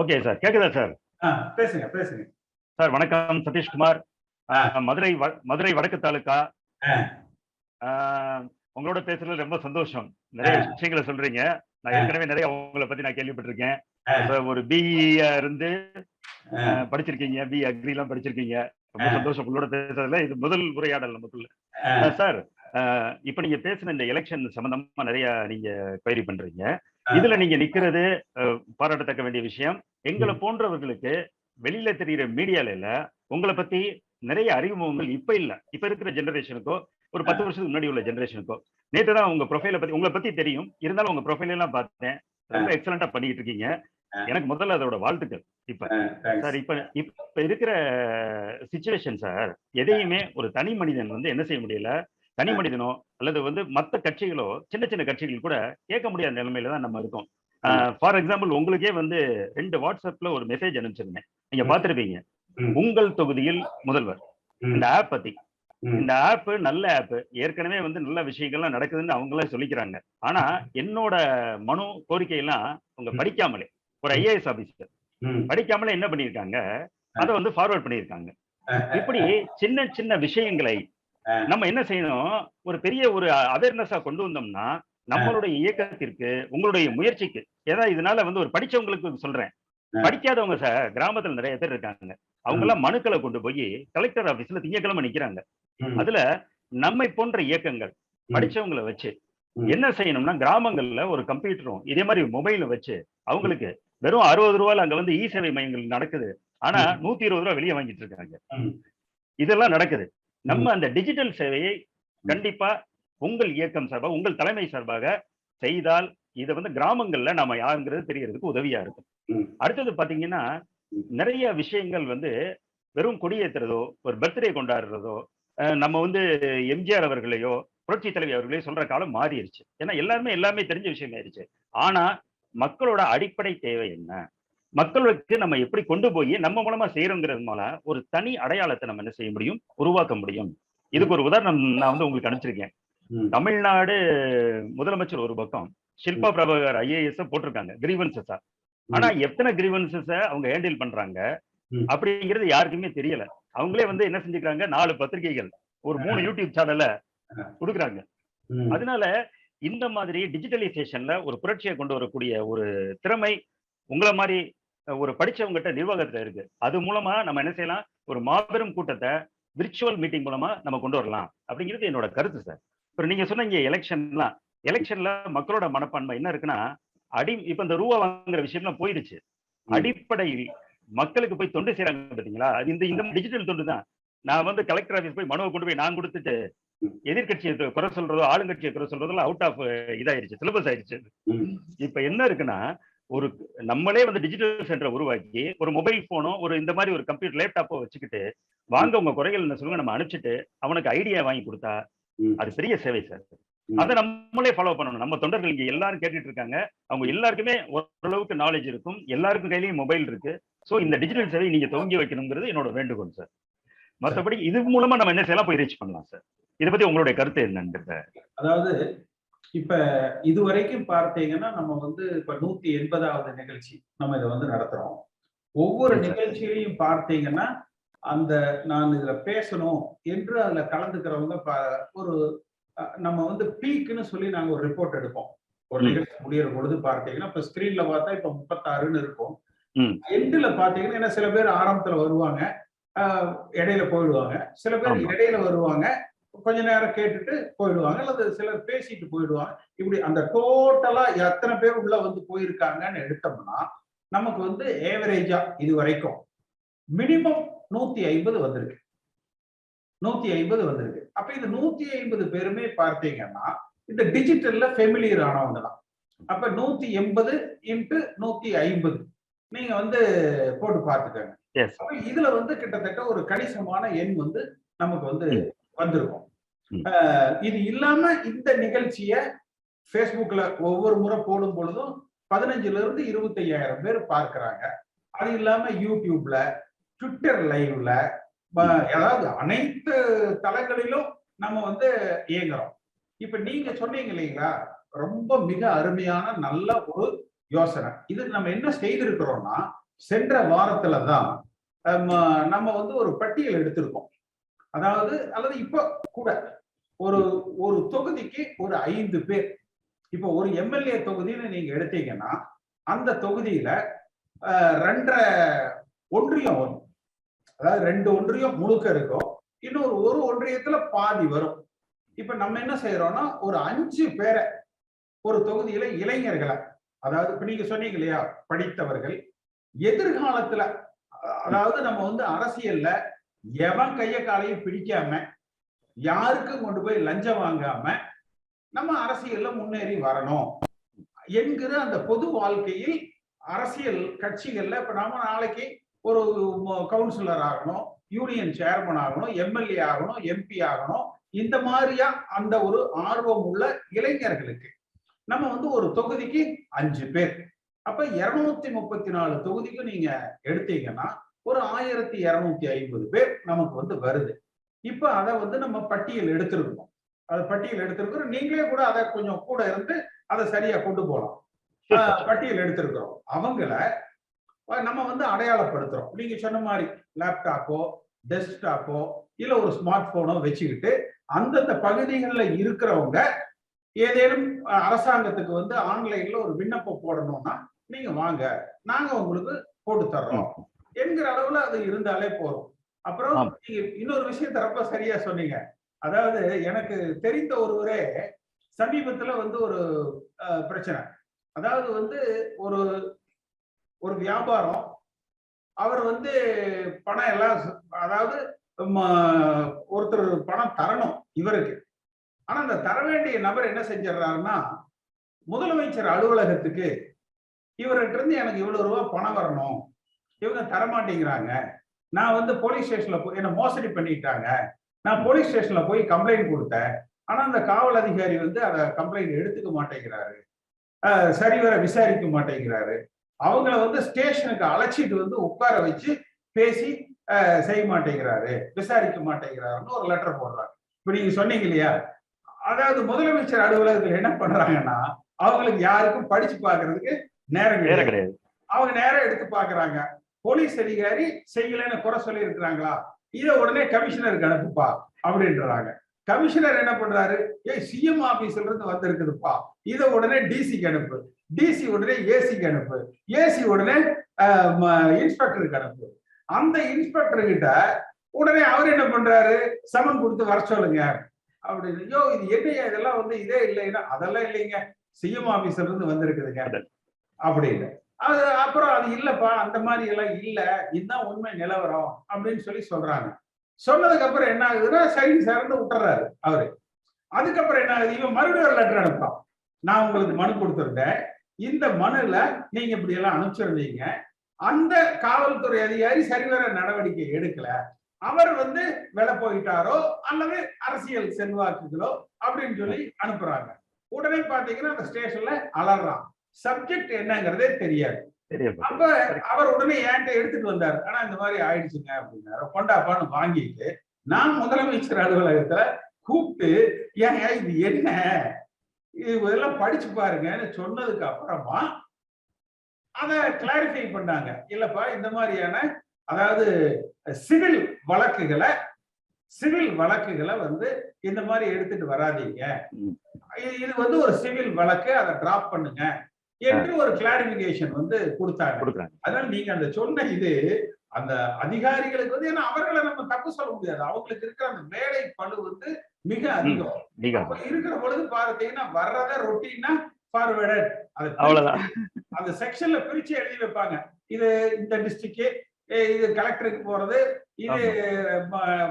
Okay sir. கேக்குதா sir? பேசுங்க பேசுங்க. சார் வணக்கம். சதீஷ்குமார். மதுரை மதுரை வடக்கு தாலுகா. ஆ. ஆஹ், உங்களோட பேசுறது ரொம்ப சந்தோஷம். நிறைய. விஷயங்களை சொல்றீங்க. நான். ஏற்கனவே நிறைய உங்களை பத்தி நான் கேள்விப்பட்டிருக்கேன். ஒரு பிஇ இருந்து ஆ, ஆஹ், படிச்சிருக்கீங்க. பி அக்ரி எல்லாம் படிச்சிருக்கீங்க. ரொம்ப. சந்தோஷம் உங்களோட பேசுறதுல இது முதல் உரையாடல் நமக்குள்ள. சார் இப்ப நீங்க பேசின இந்த எலெக்ஷன் சம்பந்தமா நிறைய நீங்க query பண்றீங்க. இதுல நீங்க நிக்கிறது பாராட்டத்தக்க வேண்டிய விஷயம். எங்களை போன்றவர்களுக்கு வெளியில தெரியிற மீடியால இல்ல உங்களை பத்தி நிறைய அறிமுகங்கள் இப்ப இல்ல. இப்ப இருக்கிற ஜெனரேஷனுக்கோ ஒரு பத்து வருஷத்துக்கு முன்னாடி உள்ள ஜெனரேஷனுக்கோ நேற்று தான் உங்க ப்ரொஃபைல பத்தி உங்களை பத்தி தெரியும். இருந்தாலும் உங்க ப்ரொஃபைல் எல்லாம் பார்த்தேன். ரொம்ப எக்ஸலண்டா பண்ணிட்டு இருக்கீங்க. எனக்கு முதல்ல அதோட வாழ்த்துக்கள் இப்ப. சார் இப்ப இப்ப இருக்கிற சுச்சுவேஷன் சார் எதையுமே ஒரு தனி மனிதன் வந்து என்ன செய்ய முடியல? தனி மனிதனோ அல்லது வந்து மத்த கட்சிகளோ சின்ன சின்ன கட்சிகள் கூட கேட்க முடியாத நிலைமையில தான் நம்ம இருக்கோம். ஃபார் எக்ஸாம்பிள் உங்களுக்கே வந்து ரெண்டு வாட்ஸ்அப்ல ஒரு மெசேஜ் அனுப்பிச்சிருந்தேன். நீங்க ம். உங்கள் தொகுதியில் முதல்வர். இந்த ஆப் பத்தி. இந்த ஆப் நல்ல ஆப் ஏற்கனவே வந்து நல்ல விஷயங்கள்லாம் நடக்குதுன்னு அவங்களே சொல்லிக்கிறாங்க. ஆனா என்னோட மனு கோரிக்கை எல்லாம் அவங்க படிக்காமலே ஒரு ஐஏஎஸ் ஆபீசர் படிக்காமலே என்ன பண்ணியிருக்காங்க? அதை வந்து ஃபார்வர்ட் பண்ணியிருக்காங்க. இப்படி சின்ன சின்ன விஷயங்களை. நம்ம என்ன செய்யணும்? ஒரு பெரிய ஒரு அவேர்னஸா கொண்டு வந்தோம்னா நம்மளுடைய இயக்கத்திற்கு உங்களுடைய முயற்சிக்கு ஏன்னா இதனால வந்து ஒரு படிச்சவங்களுக்கு சொல்றேன். படிக்காதவங்க சார் கிராமத்துல நிறைய பேர் இருக்காங்க. அவங்க எல்லாம் மனுக்களை கொண்டு போய் கலெக்டர் ஆபீஸ்ல திங்கக்கிழமை நிக்கிறாங்க. அதுல நம்மை போன்ற இயக்கங்கள் படிச்சவங்களை வச்சு. என்ன செய்யணும்னா கிராமங்கள்ல ஒரு கம்ப்யூட்டரும் இதே மாதிரி மொபைல வச்சு அவங்களுக்கு வெறும் அறுபது ரூபாயில அங்க வந்து இ சேவை மையங்கள் நடக்குது. ஆனா நூத்தி இருபது ரூபா வெளியே வாங்கிட்டு இருக்காங்க. இதெல்லாம் நடக்குது. நம்ம அந்த டிஜிட்டல் சேவையை கண்டிப்பா உங்கள் இயக்கம் சார்பாக உங்கள் தலைமை சார்பாக செய்தால் இதை வந்து கிராமங்கள்ல நாம யாருங்கிறது தெரியறதுக்கு உதவியா இருக்கும். அடுத்தது பாத்தீங்கன்னா. நிறைய விஷயங்கள் வந்து வெறும் கொடியேத்துறதோ ஒரு பர்த்டே கொண்டாடுறதோ நம்ம வந்து எம்ஜிஆர் அவர்களையோ புரட்சி தலைவி அவர்களையோ சொல்ற காலம் மாறிடுச்சு ஏன்னா எல்லாருமே எல்லாமே தெரிஞ்ச விஷயம் ஆயிடுச்சு ஆனா மக்களோட அடிப்படை தேவை என்ன? மக்களுக்கு நம்ம எப்படி கொண்டு போய் நம்ம மூலமா செய்யறோங்கிறது மூலம் ஒரு தனி அடையாளத்தை நம்ம என்ன செய்ய முடியும்? உருவாக்க முடியும். இதுக்கு ஒரு உதாரணம் நான் வந்து உங்களுக்கு அனுப்பிச்சிருக்கேன். தமிழ்நாடு முதலமைச்சர் ஒரு பக்கம் ஷில்பா பிரபாகர் ஐஏஎஸ் போட்டிருக்காங்க கிரீவன்சஸா ஆனா எத்தனை கிரீவன்சஸ அவங்க ஹேண்டில் பண்றாங்க. அப்படிங்கிறது யாருக்குமே தெரியல. அவங்களே வந்து என்ன செஞ்சுக்கிறாங்க? நாலு பத்திரிகைகள் ஒரு மூணு யூடியூப் சேனல்ல கொடுக்குறாங்க. அதனால இந்த மாதிரி டிஜிட்டலைசேஷன்ல ஒரு புரட்சியை கொண்டு வரக்கூடிய ஒரு திறமை உங்களை மாதிரி ஒரு படிச்சவங்ககிட்ட நிர்வாகத்துல இருக்கு. அது மூலமா நம்ம என்ன செய்யலாம்? ஒரு மாபெரும் கூட்டத்தை விர்ச்சுவல் மீட்டிங் மூலமா நம்ம கொண்டு வரலாம். அப்படிங்கிறது என்னோட கருத்து சார் இப்போ நீங்க சொன்னீங்க எலெக்ஷன்லாம் எலெக்ஷன்ல மக்களோட மனப்பான்மை என்ன இருக்குன்னா அடி இப்ப இந்த ரூபா வாங்குற விஷயம்லாம் போயிடுச்சு. ம். அடிப்படையில் மக்களுக்கு போய் தொண்டு செய்றாங்க பாத்தீங்களா? இந்த இந்த டிஜிட்டல் தொண்டு தான். நான் வந்து கலெக்டர் ஆஃபீஸ் போய் மனுவை கொண்டு போய் நான் கொடுத்துட்டு. எதிர்கட்சியை குறை சொல்றதோ ஆளுங்கட்சியை குறை சொல்றதோ அவுட் ஆஃப் இதாயிருச்சு சிலபஸ் ஆயிருச்சு. ம், இப்ப என்ன இருக்குன்னா ஒரு நம்மளே வந்து டிஜிட்டல் சென்டரை உருவாக்கி ஒரு மொபைல் போனோ ஒரு இந்த மாதிரி ஒரு கம்ப்யூட்டர் லேப்டாப்போ வச்சுக்கிட்டு வாங்க உங்க குறைகள் என்ன சொல்லுங்க நம்ம அனுப்பிச்சிட்டு அவனுக்கு ஐடியா வாங்கி கொடுத்தா. அது பெரிய சேவை சார். அதை நம்மளே ஃபாலோ பண்ணணும். நம்ம தொண்டர்கள் இங்க எல்லாரும் கேட்டுட்டு இருக்காங்க. அவங்க எல்லாருக்குமே ஓரளவுக்கு நாலேஜ் இருக்கும். எல்லாருக்கும் கையிலயும் மொபைல் இருக்கு. சோ இந்த டிஜிட்டல் சேவை நீங்க துவங்கி வைக்கணுங்கிறது என்னோட வேண்டுகோள் சார் மத்தபடி இது மூலமா நம்ம என்ன செய்யலாம்? போய் ரீச் பண்ணலாம் சார் இதை பத்தி உங்களுடைய கருத்து என்னன்றத. அதாவது இப்ப இது வரைக்கும் பார்த்தீங்கன்னா நம்ம வந்து இப்ப நூத்தி எண்பதாவது நிகழ்ச்சி நம்ம இதை வந்து நடத்துறோம் ஒவ்வொரு. நிகழ்ச்சியிலையும் பார்த்தீங்கன்னா அந்த நான் இதுல பேசணும் என்று அதுல கலந்துக்கிறவங்க ஒரு நம்ம வந்து பீக்குன்னு சொல்லி நாங்க ஒரு ரிப்போர்ட் எடுப்போம் ஒரு. நிகழ்ச்சி முடியிற பொழுது பார்த்தீங்கன்னா இப்ப ஸ்கிரீன்ல பார்த்தா இப்ப முப்பத்தாறுன்னு இருக்கும். எண்டுல பாத்தீங்கன்னா ஏன்னா சில பேர் ஆரம்பத்துல வருவாங்க இடையில போயிடுவாங்க சில பேர். இடையில வருவாங்க கொஞ்ச நேரம் கேட்டுட்டு போயிடுவாங்க. அல்லது சிலர் பேசிட்டு போயிடுவாங்க. இப்படி அந்த டோட்டலா எத்தனை பேர் உள்ள வந்து போயிருக்காங்கன்னு எடுத்தோம்னா நமக்கு வந்து ஏவரேஜா இது வரைக்கும் மினிமம் நூத்தி ஐம்பது வந்திருக்கு. நூத்தி ஐம்பது வந்திருக்கு. அப்ப இந்த நூத்தி ஐம்பது பேருமே பார்த்தீங்கன்னா இந்த டிஜிட்டல்ல ஃபெமிலியர் ஆனவங்க தான். அப்ப நூத்தி எண்பது இன்ட்டு நூத்தி ஐம்பது. நீங்க வந்து போட்டு பார்த்துக்கோங்க. இதுல வந்து கிட்டத்தட்ட ஒரு கணிசமான எண் வந்து நமக்கு வந்து. வந்திருக்கும். இது இல்லாம இந்த நிகழ்ச்சிய Facebookல ஒவ்வொரு முறை போடும் பொழுதும் பதினஞ்சுல இருந்து இருபத்தையாயிரம் பேர் பார்க்கறாங்க. அது இல்லாம யூடியூப்ல ட்விட்டர் லைவ்ல அதாவது அனைத்து தளங்களிலும் நம்ம வந்து இயங்குறோம். இப்ப நீங்க சொன்னீங்க இல்லைங்களா ரொம்ப மிக அருமையான நல்ல ஒரு யோசனை. இது நம்ம என்ன செய்திருக்கிறோம்னா சென்ற வாரத்துல தான் நம்ம வந்து ஒரு பட்டியல் எடுத்திருக்கோம். அதாவது அல்லது இப்ப கூட ஒரு ஒரு தொகுதிக்கு ஒரு ஐந்து பேர். இப்ப ஒரு எம்எல்ஏ தொகுதின்னு நீங்க எடுத்தீங்கன்னா அந்த தொகுதியில ரெண்டரை ஒன்றியம் வரும். அதாவது ரெண்டு ஒன்றியம் முழுக்க இருக்கும். இன்னொரு ஒரு ஒன்றியத்துல பாதி வரும். இப்ப நம்ம என்ன செய்யறோம்னா ஒரு அஞ்சு பேரை ஒரு தொகுதியில இளைஞர்களை அதாவது இப்ப நீங்க சொன்னீங்க இல்லையா படித்தவர்கள் எதிர்காலத்துல அதாவது நம்ம வந்து அரசியல்ல எவன் கைய காலையும் பிடிக்காம யாருக்கும் கொண்டு போய் லஞ்சம் வாங்காம நம்ம அரசியல்ல முன்னேறி வரணும் என்கிற அந்த பொது வாழ்க்கையில் அரசியல் கட்சிகள்ல இப்ப நம்ம நாளைக்கு ஒரு கவுன்சிலர் ஆகணும் யூனியன் சேர்மன் ஆகணும் எம்எல்ஏ ஆகணும் எம்பி ஆகணும் இந்த மாதிரியா அந்த ஒரு ஆர்வம் உள்ள இளைஞர்களுக்கு நம்ம வந்து ஒரு தொகுதிக்கு அஞ்சு பேர். அப்ப இருநூத்தி முப்பத்தி நாலு தொகுதிக்கு நீங்க எடுத்தீங்கன்னா ஒரு ஆயிரத்தி இருநூத்தி ஐம்பது பேர் நமக்கு வந்து வருது. இப்ப அதை வந்து நம்ம பட்டியல் எடுத்திருக்கோம் அதை பட்டியல் எடுத்திருக்கிறோம் நீங்களே கூட அதை கொஞ்சம் கூட இருந்து அதை சரியா கொண்டு போகலாம் ஆஹ் பட்டியல் எடுத்திருக்கிறோம். அவங்கள நம்ம வந்து அடையாளப்படுத்துறோம். நீங்க சொன்ன மாதிரி லேப்டாப்போ டெஸ்க்டாப்போ இல்ல ஒரு ஸ்மார்ட் போனோ வச்சுக்கிட்டு அந்தந்த பகுதிகளில் இருக்கிறவங்க ஏதேனும் அரசாங்கத்துக்கு வந்து ஆன்லைன்ல ஒரு விண்ணப்பம் போடணும்னா நீங்க வாங்க. நாங்க உங்களுக்கு போட்டு தர்றோம் என்கிற அளவுல அது இருந்தாலே போதும். அப்புறம் இன்னொரு விஷயத்த ரொம்ப சரியா சொன்னீங்க. அதாவது எனக்கு தெரிந்த ஒருவரே சமீபத்துல வந்து ஒரு பிரச்சனை. அதாவது வந்து ஒரு ஒரு வியாபாரம். அவர் வந்து பணம் எல்லாம் அதாவது ஒருத்தர் பணம் தரணும் இவருக்கு. ஆனா அந்த தர வேண்டிய நபர் என்ன செஞ்சிடறாருன்னா முதலமைச்சர் அலுவலகத்துக்கு இவர்கிட்ட இருந்து எனக்கு இவ்வளவு ரூபா பணம் வரணும். இவங்க தர மாட்டேங்கிறாங்க நான் வந்து போலீஸ் ஸ்டேஷன்ல போய் என்ன மோசடி பண்ணிட்டாங்க. நான் போலீஸ் ஸ்டேஷன்ல போய் கம்ப்ளைண்ட் கொடுத்தேன். ஆனா அந்த காவல் அதிகாரி வந்து அதை கம்ப்ளைண்ட் எடுத்துக்க மாட்டேங்கிறாரு. சரிவர விசாரிக்க மாட்டேங்கிறாரு. அவங்கள வந்து ஸ்டேஷனுக்கு அழைச்சிட்டு வந்து உட்கார வச்சு பேசி செய்ய மாட்டேங்கிறாரு. விசாரிக்க மாட்டேங்கிறாருன்னு ஒரு லெட்டர் போடுறாங்க. இப்ப நீங்க சொன்னீங்க இல்லையா? அதாவது முதலமைச்சர் அலுவலகத்துல என்ன பண்றாங்கன்னா அவங்களுக்கு யாருக்கும் படிச்சு பார்க்கிறதுக்கு நேரம் கிடையாது. அவங்க நேரம் எடுத்து பாக்குறாங்க போலீஸ் அதிகாரி செய்யலைன்னு குறை சொல்லி இருக்கிறாங்களா இதை உடனே கமிஷனருக்கு அனுப்புப்பா அப்படின்றாங்க. கமிஷனர் என்ன பண்றாரு? ஏய் சிஎம் ஆபீஸ்ல இருந்து வந்திருக்குதுப்பா. இதை உடனே டிசிக்கு அனுப்பு. டிசி உடனே ஏசிக்கு அனுப்பு. ஏசி உடனே இன்ஸ்பெக்டருக்கு அனுப்பு. அந்த இன்ஸ்பெக்டர் கிட்ட உடனே அவர் என்ன பண்றாரு? சமன் கொடுத்து வர சொல்லுங்க அப்படின்னு. ஐயோ இது என்னையா? இதெல்லாம் வந்து இதே இல்லைன்னா அதெல்லாம் இல்லைங்க. சிஎம் ஆபீஸ்ல இருந்து வந்திருக்குதுங்க அப்படின்னு. அது அப்புறம் அது இல்லப்பா அந்த மாதிரி எல்லாம் இல்ல. இதுதான் உண்மை நிலவரம் அப்படின்னு சொல்லி சொல்றாங்க. சொன்னதுக்கு அப்புறம் என்ன ஆகுதுன்னா சைடு சார்னு விட்டுறாரு அவரு. அதுக்கப்புறம் என்ன ஆகுது? இவன் மறுபடியும் ஒரு லெட்டர் அனுப்பான் நான் உங்களுக்கு மனு கொடுத்துருந்தேன். இந்த மனுல நீங்க இப்படி எல்லாம் அனுப்பிச்சிருந்தீங்க. அந்த காவல்துறை அதிகாரி சரிவர நடவடிக்கை எடுக்கல. அவர் வந்து விலை போயிட்டாரோ அல்லது அரசியல் செல்வாக்குகளோ அப்படின்னு சொல்லி அனுப்புறாங்க. உடனே பாத்தீங்கன்னா அந்த ஸ்டேஷன்ல அலறான். சப்ஜெக்ட் என்னங்கிறதே தெரியாது. அப்ப அவர் உடனே என்கிட்ட எடுத்துட்டு வந்தார். ஆனா இந்த மாதிரி ஆயிடுச்சுங்க அப்படின்னாரு. கொண்டாப்பான்னு வாங்கிட்டு நான் முதலமைச்சர் அலுவலகத்துல கூப்பிட்டு ஏன் இது என்ன? இது இதெல்லாம் படிச்சு பாருங்கன்னு சொன்னதுக்கு அப்புறமா அத கிளாரிஃபை பண்ணாங்க. இல்லப்பா இந்த மாதிரியான அதாவது சிவில் வழக்குகளை சிவில் வழக்குகளை வந்து இந்த மாதிரி எடுத்துட்டு வராதீங்க. இது வந்து ஒரு சிவில் வழக்கு. அதை டிராப் பண்ணுங்க. என்று ஒரு கிளாரிபிகேஷன் வந்து கொடுத்தாங்க. அதனால நீங்க அந்த சொன்ன இது அந்த அதிகாரிகளுக்கு வந்து ஏன்னா அவர்களை நம்ம தப்பு சொல்ல முடியாது. அவங்களுக்கு இருக்கிற அந்த வேலை பளு வந்து மிக அதிகம். இருக்கிற பொழுது பார்த்தீங்கன்னா வர்றத ரொட்டீனா ஃபார்வேர்டட் அவ்வளவுதான். அந்த செக்ஷன்ல பிரிச்சு எழுதி வைப்பாங்க. இது இந்த டிஸ்ட்ரிக்ட் இது கலெக்டருக்கு போறது இது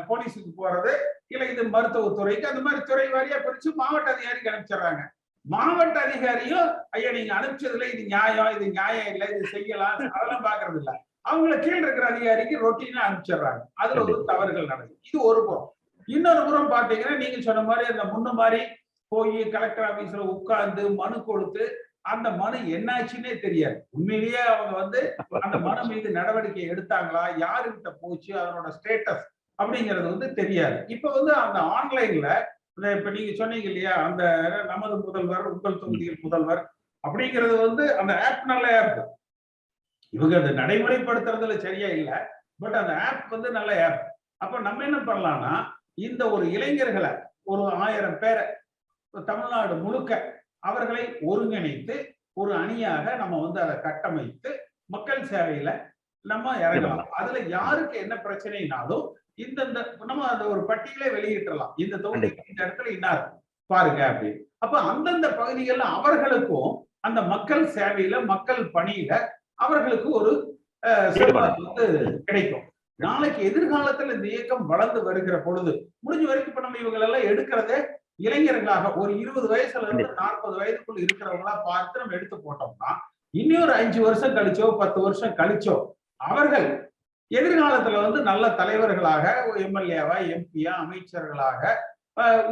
போலீஸுக்கு போறது இல்ல இது மருத்துவத்துறைக்கு அந்த மாதிரி துறை வாரியா பிரிச்சு மாவட்ட அதிகாரிக்கு அனுப்பிச்சிடுறாங்க. மாவட்ட அதிகாரியும் ஐயா நீங்க அனுப்பிச்சதுல இது நியாயம் இது நியாயம் இல்லை இது செய்யலாம் அதெல்லாம் பாக்குறது இல்ல அவங்கள கீழ் இருக்கிற அதிகாரிக்கு ரொட்டீனா அனுப்பிச்சிடுறாங்க. அதுல ஒரு தவறுகள் நடக்குது. இது ஒரு புறம். இன்னொரு புறம் பாத்தீங்கன்னா நீங்க சொன்ன மாதிரி அந்த முன்ன மாதிரி போய் கலெக்டர் ஆபீஸ்ல உட்கார்ந்து மனு கொடுத்து அந்த மனு என்னாச்சுன்னே தெரியாது. உண்மையிலேயே அவங்க வந்து அந்த மனு மீது நடவடிக்கை எடுத்தாங்களா? யாருகிட்ட போச்சு? அதனோட ஸ்டேட்டஸ் அப்படிங்கிறது வந்து தெரியாது. இப்ப வந்து அந்த ஆன்லைன்ல இப்ப நீங்க சொன்னீங்க இல்லையா அந்த நமது முதல்வர் உங்கள் தொகுதியில் முதல்வர் அப்படிங்கிறது வந்து அந்த ஆப் நல்ல ஆப் இவங்க அதை நடைமுறைப்படுத்துறதுல சரியா இல்லை பட் அந்த ஆப் வந்து நல்ல ஆப் அப்ப நம்ம என்ன பண்ணலாம்னா இந்த ஒரு இளைஞர்களை ஒரு ஆயிரம் பேரை தமிழ்நாடு முழுக்க அவர்களை ஒருங்கிணைத்து ஒரு அணியாக நம்ம வந்து அதை கட்டமைத்து மக்கள் சேவையில நம்ம இறங்கலாம். அதுல யாருக்கு என்ன பிரச்சனைனாலும் இந்தந்த நம்ம அந்த ஒரு பட்டியலே வெளியிட்டலாம் இந்த தொகுதிக்கு இந்த இடத்துல இன்னார் பாருங்க அப்படின்னு. அப்ப அந்தந்த பகுதிகள்ல அவர்களுக்கும் அந்த மக்கள் சேவையில மக்கள் பணியில அவர்களுக்கு ஒரு வந்து கிடைக்கும். நாளைக்கு எதிர்காலத்துல இந்த இயக்கம் வளர்ந்து வருகிற பொழுது முடிஞ்ச வரைக்கும் இப்ப நம்ம இவங்க எல்லாம் எடுக்கிறதே இளைஞர்களாக ஒரு இருபது வயசுல இருந்து நாற்பது வயதுக்குள்ள இருக்கிறவங்களா பார்த்து நம்ம எடுத்து போட்டோம்னா இன்னொரு அஞ்சு வருஷம் கழிச்சோ பத்து வருஷம் கழிச்சோ அவர்கள் எதிர்காலத்துல வந்து நல்ல தலைவர்களாக எம்எல்ஏவா எம்பியா அமைச்சர்களாக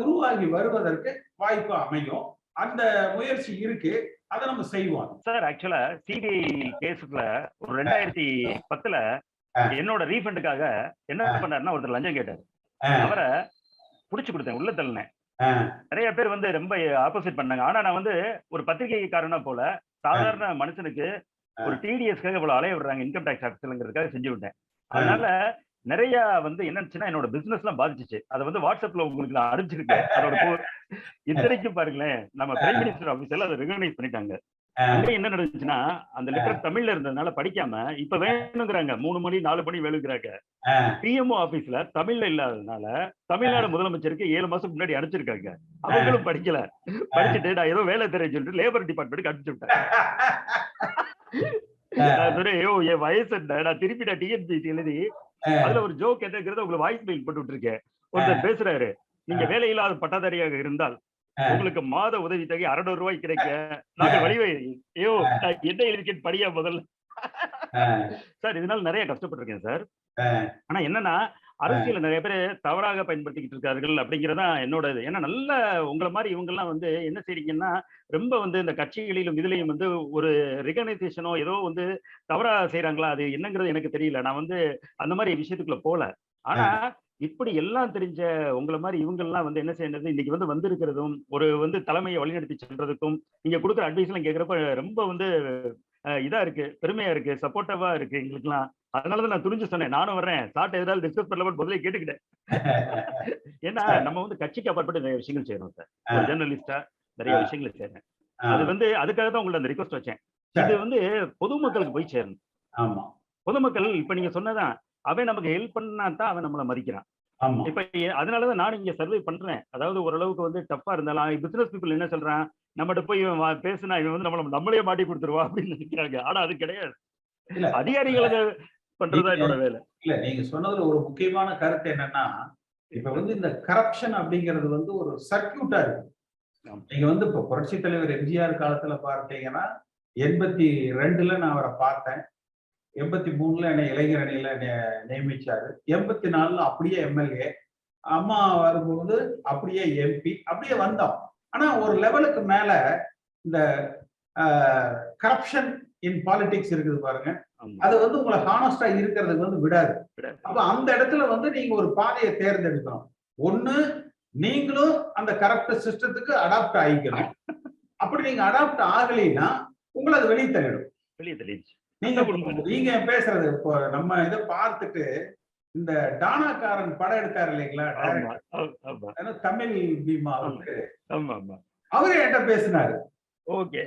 உருவாகி வருவதற்கு வாய்ப்பு அமையும் அந்த முயற்சி இருக்கு அதை நம்ம செய்வோம் சார் ஆக்சுவலா சிபிஐ கேஸ்ல ஒரு ரெண்டாயிரத்தி பத்துல. என்னோட ரீஃபண்டுக்காக என்ன. பண்ணாருன்னா ஒருத்தர் லஞ்சம் கேட்டார். அவரை புடிச்சு கொடுத்தேன் உள்ள தள்ளினேன். நிறைய பேர் வந்து ரொம்ப ஆப்போசிட் பண்ணாங்க ஆனா நான் வந்து ஒரு பத்திரிகைக்காரனா போல சாதாரண மனுஷனுக்கு ஒரு டிடிஎஸ்க்காக இவ்வளவு அலைய விடுறாங்க இன்கம் டேக்ஸ் ஆஃபீஸருங்கிறதுக்காக செஞ்சு விட்டேன். அதனால நிறைய வந்து என்னச்சுன்னா என்னோட பிசினஸ் எல்லாம் பாதிச்சுச்சு. அதை வந்து வாட்ஸ்அப்ல உங்களுக்கு நான் அனுப்பிச்சிருக்கேன். அதோட போ- இத்தனைக்கும் பாருங்களேன் நம்ம பிரைம் மினிஸ்டர் ஆபீஸ்ல அதை ரெகனைஸ் பண்ணிட்டாங்க. என்ன நடந்துச்சுன்னா அந்த லெட்டர் தமிழ்ல இருந்ததுனால படிக்காம இப்ப வேணுங்கிறாங்க. மூணு மணி நாலு மணி வேணுங்கிறாங்க. பிஎம்ஓ ஆபீஸ்ல தமிழ்ல இல்லாததுனால தமிழ்நாடு முதலமைச்சருக்கு ஏழு மாசம் முன்னாடி அனுப்பிச்சிருக்காங்க. அவங்களும் படிக்கல. படிச்சுட்டு நான் ஏதோ வேலை தெரியும் சொல்லிட்டு லேபர் டிபார்ட்மெண்ட்டுக்கு அனுப்பிச்சு விட்டேன். என் வயசு என்ன? நான் திருப்பி நான் டிஎன்பிசி எழுதி அதுல ஒரு ஜோக் என்னங்கிறத உங்களுக்கு வாய்ஸ் மெயில் போட்டு விட்டுருக்கேன். ஒருத்தர் பேசுறாரு நீங்க வேலையில்லாத பட்டாதாரியாக இருந்தால் உங்களுக்கு மாத உதவி தொகை அறுநூறு ரூபாய் கிடைக்க. நாங்கள் வழிவை ஐயோ என்ன எழுதிக்கேன் படியா முதல்ல? சார் இதனால நிறைய கஷ்டப்பட்டிருக்கேன் சார். ஆனா என்னன்னா அரசியல நிறைய பேர் தவறாக பயன்படுத்திக்கிட்டு இருக்கார்கள் அப்படிங்கறதா என்னோட இது. ஏன்னா நல்ல உங்களை மாதிரி இவங்க எல்லாம் வந்து என்ன செய்றீங்கன்னா ரொம்ப வந்து இந்த கட்சிகளிலும் இதுலயும் வந்து ஒரு ரெகனைசேஷனோ ஏதோ வந்து தவறா செய்றாங்களா? அது என்னங்கிறது எனக்கு தெரியல. நான் வந்து அந்த மாதிரி விஷயத்துக்குள்ள போல. ஆனா இப்படி எல்லாம் தெரிஞ்ச உங்களை மாதிரி இவங்க எல்லாம் வந்து என்ன செய்யறது? இன்னைக்கு வந்து வந்திருக்கிறதும் ஒரு வந்து தலைமையை வழிநடத்தி செல்றதுக்கும் நீங்க கொடுக்குற அட்வைஸ் எல்லாம் கேட்கறப்ப ரொம்ப வந்து இதா இருக்கு பெருமையா இருக்கு சப்போர்ட்டிவா இருக்கு எங்களுக்குலாம் அதனாலதான் நான் துணிஞ்சு சொன்னேன். நானும் வர்றேன். சாட்டை ஏதாவது டிஸ்கஸ் பண்ணலாம் முதல்ல கேட்டுக்கிட்டேன். ஏன்னா நம்ம வந்து கட்சிக்கு அப்பாற்பட்டு நிறைய விஷயங்கள் செய்யறோம் சார். ஜேர்னலிஸ்டா நிறைய. விஷயங்கள் செய்யறேன் அது வந்து அதுக்காக தான் உங்களை அந்த ரிக்வஸ்ட் வச்சேன். இது வந்து பொதுமக்களுக்கு போய் சேரணும். ஆமா. பொதுமக்கள் இப்ப நீங்க சொன்னதான் அவன் நமக்கு ஹெல்ப் பண்ணா தான் அவன் நம்மள மதிக்கிறான். இப்ப அதனாலதான் நானும் இங்க சர்வே பண்றேன். அதாவது ஓரளவுக்கு வந்து டஃப்பா இருந்தாலும் பிசினஸ் பீப்புள் என்ன சொல்றான்? நம்மகிட்ட போய் பேசுனா இவன் வந்து நம்மள நம்மளே மாட்டி கொடுத்துருவா அப்படின்னு நினைக்கிறாங்க. ஆனா அது கிடையாது. இல்ல. பண்றதா என்னோட வேலை. இல்ல நீங்க சொன்னதுல ஒரு முக்கியமான கருத்து என்னன்னா இப்ப வந்து இந்த கரப்ஷன் அப்படிங்கிறது வந்து ஒரு சர்க்கியூட்டா இருக்கு. நீங்க வந்து இப்ப புரட்சி தலைவர் எம்ஜிஆர் காலத்துல பார்த்தீங்கன்னா எண்பத்தி ரெண்டுல நான் அவரை பார்த்தேன். எண்பத்தி மூணுல என்னை இளைஞர் அணியில நியமிச்சாரு. எண்பத்தி நாலுல அப்படியே எம்எல்ஏ அம்மா வரும்போது அப்படியே எம்பி அப்படியே வந்தோம். ஆனா ஒரு லெவலுக்கு மேல இந்த கரப்ஷன் இன் பாலிடிக்ஸ் இருக்குது பாருங்க. அது வந்து உங்களை ஹானஸ்டா இருக்கிறதுக்கு வந்து விடாது. அப்ப அந்த இடத்துல வந்து நீங்க ஒரு பாதையை தேர்ந்தெடுக்கணும். ஒண்ணு நீங்களும் அந்த கரப்ட் சிஸ்டத்துக்கு அடாப்ட் ஆகிக்கணும். அப்படி நீங்க அடாப்ட் ஆகலைன்னா உங்களை அது வெளியே தள்ளிடும். வெளியே நீங்க நீங்க பேசுறது இப்போ நம்ம இதை பார்த்துட்டு இந்த டானாக்காரன் படம் எடுத்தாரு இல்லைங்களா? தமிழ் பீமா ஆமா. அவரு என்கிட்ட பேசினாரு. ஓகே.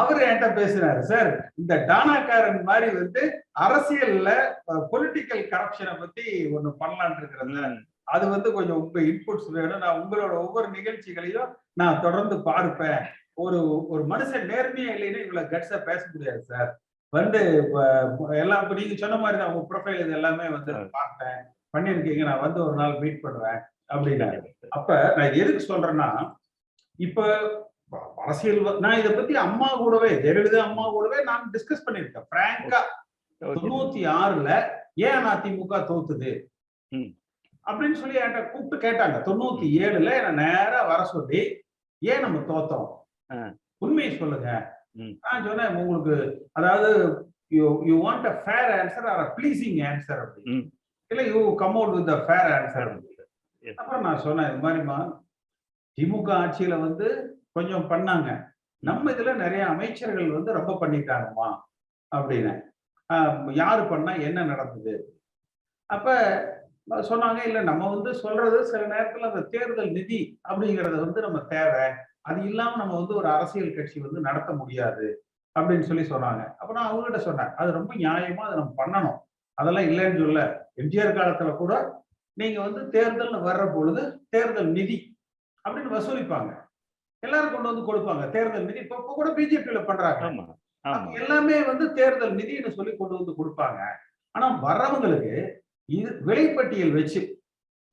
அவரு என்கிட்ட பேசினாரு சார் இந்த டானாக்காரன் மாதிரி வந்து அரசியல்ல பொலிட்டிக்கல் கரப்ஷனை பத்தி ஒண்ணு பண்ணலான் இருக்கிறது அது வந்து கொஞ்சம் உங்க இன்புட்ஸ் வேணும். நான் உங்களோட ஒவ்வொரு நிகழ்ச்சிகளையும் நான் தொடர்ந்து பார்ப்பேன். ஒரு ஒரு மனுஷன் நேர்மையா இல்லைன்னா இவ்வளவு கட்ஸா பேச முடியாது சார். வந்து எல்லாம் இப்ப நீங்க சொன்ன மாதிரி தான் உங்க ப்ரொஃபைல் இது எல்லாமே வந்து பார்த்தேன் பண்ணிருக்கீங்க நான் வந்து ஒரு நாள் மீட் பண்ணுவேன் அப்படின்னாரு. அப்ப நான் எதுக்கு சொல்றேன்னா இப்ப அரசியல் நான் இதை பத்தி அம்மா கூடவே ஜெயலலிதா அம்மா கூடவே நான் டிஸ்கஸ் பண்ணிருக்கேன் பிராங்கா தொண்ணூத்தி ஆறுல ஏன் அதிமுக தோத்துது. அப்படின்னு சொல்லி என்கிட்ட கூப்பிட்டு கேட்டாங்க. தொண்ணூத்தி ஏழுல என்ன நேரா வர சொல்லி ஏன் நம்ம தோத்தோம். உண்மையை சொல்லுங்க. நான் சொன்னேன் உங்களுக்கு அதாவது you you want a fair answer or a pleasing answer அப்படி. ம். இல்ல you come out with fair answer Yes. அப்புறம் நான் சொன்னேன் இது மாதிரிமா திமுக ஆட்சியில வந்து கொஞ்சம் பண்ணாங்க. நம்ம இதுல நிறைய அமைச்சர்கள் வந்து ரொம்ப பண்ணிட்டாங்கம்மா அப்படின்னு. யாரு பண்ணா என்ன நடந்தது? அப்ப சொன்னாங்க இல்ல நம்ம வந்து சொல்றது சில நேரத்துல அந்த தேர்தல் நிதி அப்படிங்கிறது வந்து நம்ம தேவை. அது இல்லாம நம்ம வந்து ஒரு அரசியல் கட்சி வந்து நடத்த முடியாது. அப்படின்னு சொல்லி சொன்னாங்க. அப்ப நான் அவங்ககிட்ட சொன்னேன் அது ரொம்ப நியாயமா அதை நம்ம பண்ணணும். அதெல்லாம் இல்லைன்னு சொல்ல. எம்ஜிஆர் காலத்துல கூட நீங்க வந்து தேர்தல்னு வர்ற பொழுது தேர்தல் நிதி அப்படின்னு வசூலிப்பாங்க. எல்லாரும் கொண்டு வந்து கொடுப்பாங்க. தேர்தல் நிதி. இப்ப கூட பிஜேபியில பண்றாங்க. எல்லாமே வந்து தேர்தல் நிதின்னு சொல்லி கொண்டு வந்து கொடுப்பாங்க. ஆனா வர்றவங்களுக்கு இது விலைப்பட்டியல் வச்சு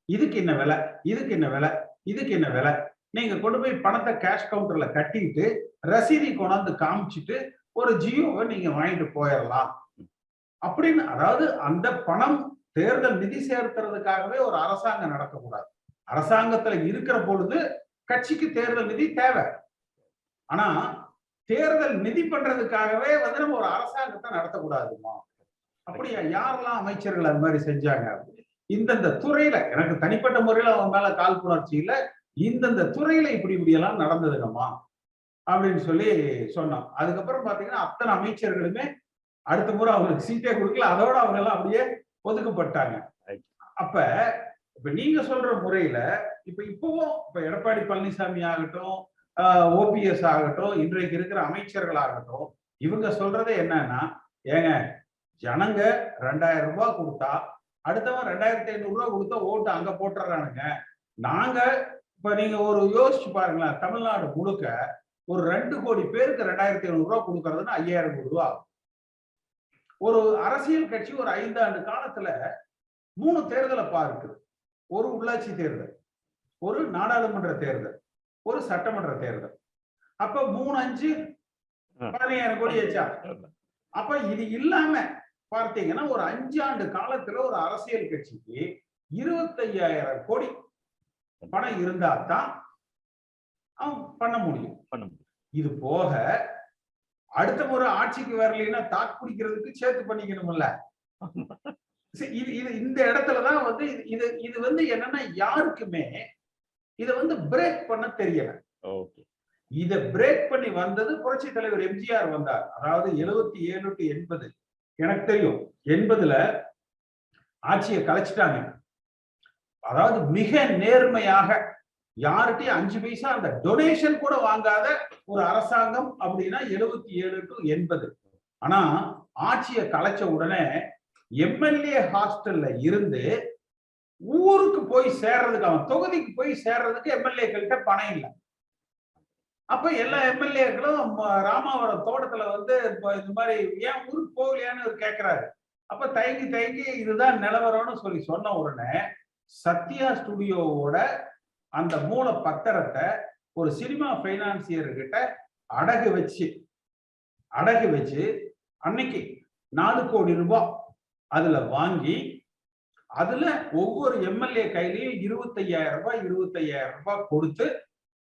இதுக்கு என்ன விலை இதுக்கு என்ன விலை இதுக்கு என்ன விலை நீங்க கொண்டு போய் பணத்தை கேஷ் கவுண்டர்ல கட்டிட்டு ரசீதி கொண்டாந்து காமிச்சிட்டு ஒரு ஜியோவை நீங்க வாங்கிட்டு போயிடலாம் அப்படின்னு அதாவது அந்த பணம் தேர்தல் நிதி சேர்த்துறதுக்காகவே ஒரு அரசாங்கம் நடக்கக்கூடாது அரசாங்கத்துல இருக்கிற பொழுது கட்சிக்கு தேர்தல் நிதி தேவை. ஆனா தேர்தல் நிதி பண்றதுக்காகவே வந்து நம்ம ஒரு அரசாங்கத்தை நடத்தக்கூடாதுமா? அப்படியா? யாரெல்லாம் அமைச்சர்கள் அது மாதிரி செஞ்சாங்க? இந்தந்த துறையில எனக்கு தனிப்பட்ட முறையில அவங்க மேல காழ்ப்புணர்ச்சி இல்ல. இந்தந்த துறையில இப்படி இப்படி எல்லாம் நடந்ததுங்கம்மா? அப்படின்னு சொல்லி சொன்னோம் அதுக்கப்புறம் பாத்தீங்கன்னா அத்தனை அமைச்சர்களுமே அடுத்த முறை அவங்களுக்கு சீட்டே கொடுக்கல. அதோட அவங்க எல்லாம் அப்படியே ஒதுக்கப்பட்டாங்க. அப்ப இப்ப நீங்க சொல்ற முறையில இப்ப இப்பவும் இப்ப எடப்பாடி பழனிசாமி ஆகட்டும் ஓபிஎஸ் ஆகட்டும் இன்றைக்கு இருக்கிற அமைச்சர்கள் ஆகட்டும் இவங்க சொல்றது என்னன்னா ஏங்க ஜனங்க ரெண்டாயிரம் ரூபாய் கொடுத்தா அடுத்தவன் ரெண்டாயிரத்தி ஐநூறு ரூபாய் கொடுத்தா ஓட்டு அங்க போட்டுறானுங்க. நாங்க இப்ப நீங்க ஒரு யோசிச்சு பாருங்களேன் தமிழ்நாடு முழுக்க ஒரு ரெண்டு கோடி பேருக்கு ரெண்டாயிரத்தி ஐநூறு ரூபாய் கொடுக்கறதுன்னா ஐயாயிரம் கோடி ரூபா ஒரு அரசியல் கட்சி ஒரு ஐந்தாண்டு காலத்துல மூணு தேர்தலை பார்க்குது ஒரு உள்ளாட்சி தேர்தல் ஒரு நாடாளுமன்ற தேர்தல் ஒரு சட்டமன்ற தேர்தல். அப்ப மூணு அஞ்சு பதினையாயிரம் கோடி ஆச்சா அப்ப இது இல்லாம பார்த்தீங்கன்னா ஒரு அஞ்சு ஆண்டு காலத்துல ஒரு அரசியல் கட்சிக்கு இருபத்தையாயிரம் கோடி பணம் இருந்தா தான் அவன் பண்ண முடியும். பண்ண முடியும். இது போக அடுத்த முறை ஆட்சிக்கு வரலைன்னா தாக்கு பிடிக்கிறதுக்கு சேர்த்து பண்ணிக்கணும்ல. இது இது இந்த இடத்துலதான் வந்து இது இது வந்து என்னன்னா யாருக்குமே இத வந்து பிரேக் பண்ண தெரியல. ஓகே. இத பிரேக் பண்ணி வந்தது புரட்சி தலைவர் எம்ஜிஆர் வந்தார். அதாவது எழுபத்தி ஏழு டு எண்பது. எனக்கு தெரியும். எண்பதுல ஆட்சியை கலைச்சிட்டாங்க. அதாவது மிக நேர்மையாக யார்கிட்டயும் அஞ்சு பைசா அந்த டொனேஷன் கூட வாங்காத ஒரு அரசாங்கம் அப்படின்னா எழுபத்தி ஏழு டு எண்பது. ஆனா ஆட்சியை கலைச்ச உடனே எம்எல்ஏ ஹாஸ்டல்ல இருந்து ஊருக்கு போய் சேர்றதுக்கு அவன் தொகுதிக்கு போய் சேர்றதுக்கு எம்எல்ஏக்கள்கிட்ட பணம் இல்லை. அப்ப எல்லா எம்எல்ஏக்களும் ராமாவரம் தோட்டத்துல வந்து இந்த மாதிரி ஏன் ஊருக்கு போகலையான்னு கேட்கிறாரு அப்ப தயங்கி தயங்கி இதுதான் நிலவரம்னு சொல்லி சொன்ன உடனே சத்யா ஸ்டுடியோவோட அந்த மூல பத்திரத்தை ஒரு சினிமா பைனான்சியர்கிட்ட அடகு வச்சு அடகு வச்சு அன்னைக்கு நாலு கோடி ரூபாய் அதுல வாங்கி அதுல ஒவ்வொரு எம்எல்ஏ கையிலையும் இருபத்தையாயிரம் ரூபாய் இருபத்தையாயிரம் ரூபாய் கொடுத்து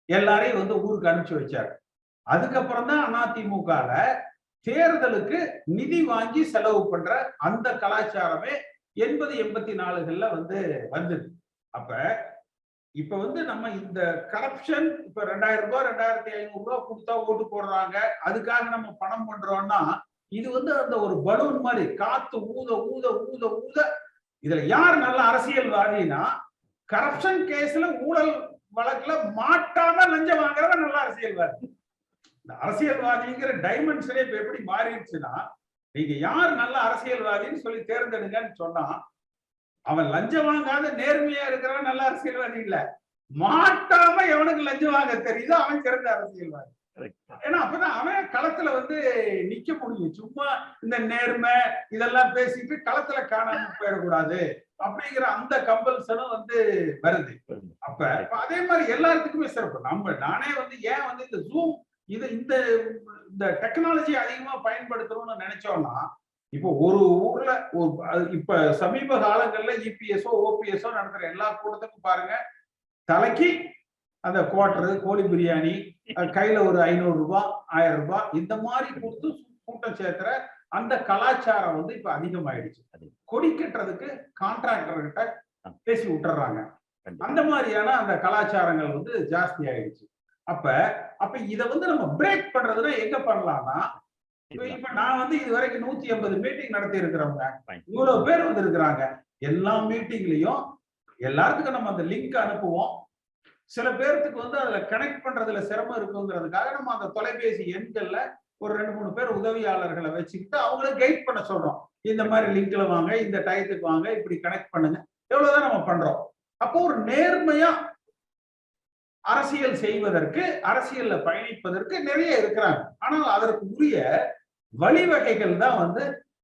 எல்லாரையும் வந்து ஊருக்கு அனுப்பிச்சு வச்சாரு. அதுக்கப்புறம் தான் அதிமுகல தேர்தலுக்கு நிதி வாங்கி செலவு பண்ற அந்த கலாச்சாரமே எண்பது எண்பத்தி நாலுகள்ல வந்து வந்தது. அப்ப இப்ப வந்து நம்ம இந்த கரப்ஷன் இப்ப ரெண்டாயிரம் ரூபாய் ரெண்டாயிரத்தி ஐநூறு ரூபாய் கொடுத்தா ஓட்டு போடுறாங்க. அதுக்காக நம்ம பணம் பண்றோம்னா இது வந்து அந்த ஒரு பலூன் மாதிரி காத்து ஊத ஊத ஊத ஊத. இதுல யார் நல்ல அரசியல்வாதினா கரப்ஷன் கேஸ்ல ஊழல் வழக்குல மாட்டாம லஞ்சம் வாங்குறவன் நல்ல அரசியல்வாதி. இந்த அரசியல்வாதிங்கிற டைமென்ஷனே இப்ப எப்படி மாறிடுச்சுன்னா நீங்க யார் நல்ல அரசியல்வாதின்னு சொல்லி தேர்ந்தெடுங்கன்னு சொன்னா அவன் லஞ்சம் வாங்காத நேர்மையா இருக்கிறவன் நல்ல அரசியல்வாதி இல்லை. மாட்டாம எவனுக்கு லஞ்சம் வாங்க தெரியுதோ அவன் சிறந்த அரசியல்வாதி. ஏன்னா அப்பதான் அவன் களத்துல வந்து நிக்க முடியும் சும்மா இந்த நேர்மை இதெல்லாம் பேசிட்டு களத்துல காணாம போயிடக்கூடாது அப்படிங்கிற அந்த கம்பல்சனும் வந்து வருது. அப்ப அதே மாதிரி எல்லாத்துக்குமே சிறப்பு. நம்ம நானே வந்து ஏன் வந்து இந்த ஜூம் இது இந்த இந்த டெக்னாலஜி அதிகமா பயன்படுத்தணும்னு நினைச்சோம்னா இப்போ ஒரு ஊர்ல ஒரு இப்ப சமீப காலங்கள்ல இபிஎஸ்ஓ ஓபிஎஸ்ஓ நடத்துற எல்லா கூட்டத்துக்கும் பாருங்க தலைக்கு அந்த குவார்டரு கோழி பிரியாணி கையில ஒரு ஐநூறு ரூபாய் ஆயிரம் ரூபாய் இந்த மாதிரி கொடுத்து கூட்டம் சேர்த்துற அந்த கலாச்சாரம் வந்து இப்ப அதிகமாயிடுச்சு. கொடி கட்டுறதுக்கு கான்ட்ராக்டர் கிட்ட பேசி விட்டுறாங்க. அந்த மாதிரியான அந்த கலாச்சாரங்கள் வந்து ஜாஸ்தி ஆயிடுச்சு. அப்ப அப்ப இத வந்து நம்ம பிரேக் பண்றதுன்னா எங்க பண்ணலாம்னா இப்ப நான் வந்து இது வரைக்கும் நூத்தி எண்பது மீட்டிங் நடத்தி இருக்கிறவங்க. இவ்வளவு பேர் வந்து இருக்கிறாங்க எல்லா மீட்டிங்லயும் எல்லாத்துக்கும் நம்ம அந்த லிங்க் அனுப்புவோம். சில பேர்த்துக்கு வந்து அதுல கனெக்ட் பண்றதுல சிரமம் இருக்குங்கிறதுக்காக நம்ம அந்த தொலைபேசி எண்கள்ல ஒரு ரெண்டு மூணு பேர் உதவியாளர்களை வச்சுக்கிட்டு அவங்கள கைட் பண்ண சொல்றோம். இந்த மாதிரி லிங்க்ல வாங்க இந்த டயத்துக்கு வாங்க இப்படி கனெக்ட் பண்ணுங்க. எவ்வளவுதான் நம்ம பண்றோம். அப்போ ஒரு நேர்மையா அரசியல் செய்வதற்கு அரசியல்ல பயணிப்பதற்கு நிறைய இருக்கிறாங்க. ஆனால் அதற்கு உரிய வழிவகைகள் தான் வந்து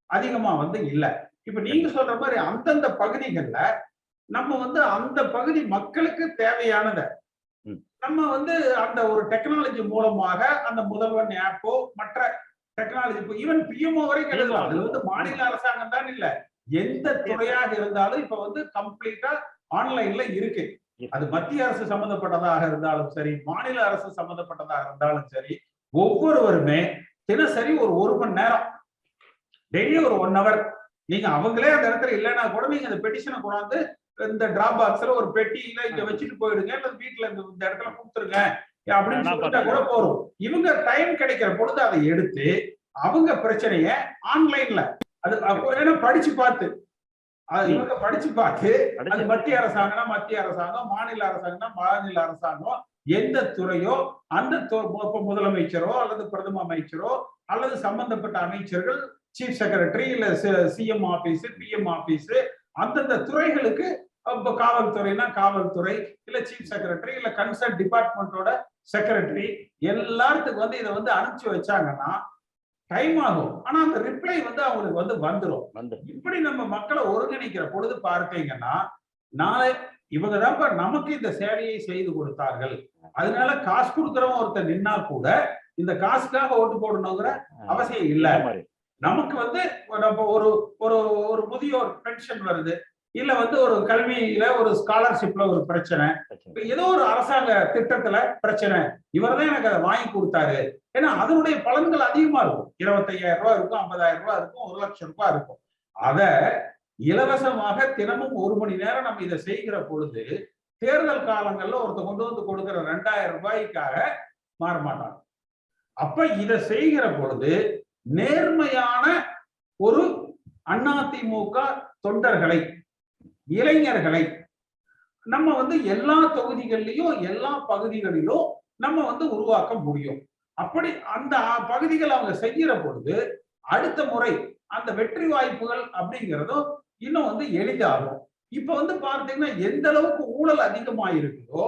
அதிகமா வந்து இல்லை. இப்ப நீங்க சொல்ற மாதிரி அந்தந்த பகுதிகளில் நம்ம வந்து அந்த பகுதி மக்களுக்கு தேவையானத. நம்ம வந்து அந்த ஒரு டெக்னாலஜி மூலமாக அந்த முதல்வன் ஆப்போ மற்ற டெக்னாலஜி இப்போ ஈவன் பிஎம்ஓ வரைக்கும் எழுதலாம் அதுல வந்து மாநில அரசாங்கம் தான் இல்ல. எந்த துறையாக இருந்தாலும் இப்ப வந்து கம்ப்ளீட்டா ஆன்லைன்ல இருக்கு. அது மத்திய அரசு சம்பந்தப்பட்டதாக இருந்தாலும் சரி மாநில அரசு சம்பந்தப்பட்டதாக இருந்தாலும் சரி ஒவ்வொருவருமே தினசரி ஒரு ஒரு மணி நேரம் டெய்லி ஒரு ஒன் ஹவர் நீங்க அவங்களே அந்த இடத்துல இல்லைன்னா கூட நீங்க அந்த பெட்டிஷனை கொண்டாந்து இந்த டிராப் பாக்ஸ்ல ஒரு பெட்டியில இங்க வச்சுட்டு போயிடுங்க இல்ல வீட்டுல இந்த இடத்துல கொடுத்துருங்க அப்படின்னு சொல்லிட்டா கூட போறோம் இவங்க டைம் கிடைக்கிற பொழுது அதை எடுத்து அவங்க பிரச்சனைய ஆன்லைன்ல அது ஏன்னா படிச்சு பார்த்து. அது இவங்க படிச்சு பார்த்து அது மத்திய அரசாங்கம்னா மத்திய அரசாங்கம் மாநில அரசாங்கம்னா மாநில அரசாங்கம். எந்த துறையோ அந்த முதலமைச்சரோ அல்லது பிரதம அமைச்சரோ அல்லது சம்பந்தப்பட்ட அமைச்சர்கள் சீஃப் செக்ரட்டரி இல்ல சிஎம் ஆபீஸ் பிஎம் ஆபீஸ் அந்தந்த துறைகளுக்கு இப்ப காவல்துறைனா காவல்துறை இல்ல சீஃப் செக்ரட்டரி இல்ல கன்சர்ன் டிபார்ட்மெண்டோட செக்ரட்டரி எல்லாத்துக்கும் வந்து இதை வந்து அனுப்பிச்சு வச்சாங்கன்னா டைம் ஆகும். ஆனா அந்த ரிப்ளை வந்து அவங்களுக்கு வந்து வந்துரும். வந்து இப்படி நம்ம மக்களை ஒருங்கிணைக்கிற பொழுது பார்த்தீங்கன்னா நாளை இவங்க தான் நமக்கு இந்த சேவையை செய்து கொடுத்தார்கள். அதனால காசு கொடுக்கறவன் ஒருத்தர் நின்னா கூட இந்த காசுக்காக ஓட்டு போடணுங்கிற அவசியம் இல்ல. நமக்கு வந்து நம்ம ஒரு ஒரு ஒரு முதியோர் பென்ஷன் வருது. இல்ல வந்து ஒரு கல்வியில ஒரு ஸ்காலர்ஷிப்ல ஒரு பிரச்சனை. ஏதோ ஒரு அரசாங்க திட்டத்துல பிரச்சனை. இவர்தான் எனக்கு அதை வாங்கி கொடுத்தாரு. ஏன்னா அதனுடைய பலன்கள் அதிகமா இருக்கும். இருபத்தையாயிரம் ரூபாய் இருக்கும் ஐம்பதாயிரம் ரூபாய் இருக்கும் ஒரு லட்சம் ரூபாய் இருக்கும். அத இலவசமாக தினமும் ஒரு மணி நேரம் நம்ம இதை செய்கிற பொழுது தேர்தல் காலங்கள்ல ஒருத்த கொண்டு வந்து கொடுக்கிற ரெண்டாயிரம் ரூபாய்க்காக மாற மாட்டாங்க. அப்ப இதை செய்கிற பொழுது நேர்மையான ஒரு அதிமுக தொண்டர்களை இளைஞர்களை நம்ம வந்து எல்லா தொகுதிகள்லயும் எல்லா பகுதிகளிலும் நம்ம வந்து உருவாக்க முடியும். அப்படி அந்த பகுதிகள் அவங்க செய்கிற பொழுது அடுத்த முறை அந்த வெற்றி வாய்ப்புகள் அப்படிங்கிறதும் இன்னும் வந்து எளிதாகும். இப்ப வந்து பார்த்தீங்கன்னா எந்த அளவுக்கு ஊழல் அதிகமாயிருக்குதோ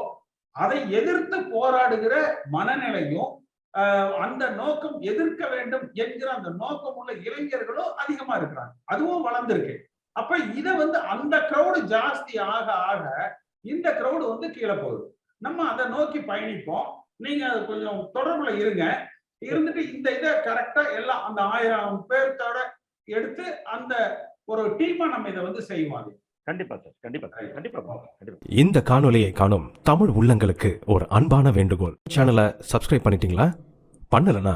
அதை எதிர்த்து போராடுகிற மனநிலையும் அந்த நோக்கம் எதிர்க்க வேண்டும் என்கிற அந்த நோக்கம் உள்ள இளைஞர்களும் அதிகமா இருக்கிறாங்க. அதுவும் வளர்ந்திருக்கு. அப்ப இத வந்து அந்த கிரௌடு ஜாஸ்தி ஆக ஆக இந்த கிரௌடு வந்து கீழே போகுது. நம்ம அதை நோக்கி பயணிப்போம். நீங்க அது கொஞ்சம் தொடர்புல இருங்க. இருந்துட்டு இந்த இதை கரெக்டா எல்லாம் அந்த ஆயிரம் பேர்த்தோட எடுத்து அந்த ஒரு டீமா நம்ம இதை வந்து செய்வோம் கண்டிப்பா சார் கண்டிப்பா சார் கண்டிப்பா கண்டிப்பா. இந்த காணொளியை காணும் தமிழ் உள்ளங்களுக்கு ஒரு அன்பான வேண்டுகோள். சேனலை சப்ஸ்கிரைப் பண்ணிட்டீங்களா? பண்ணலனா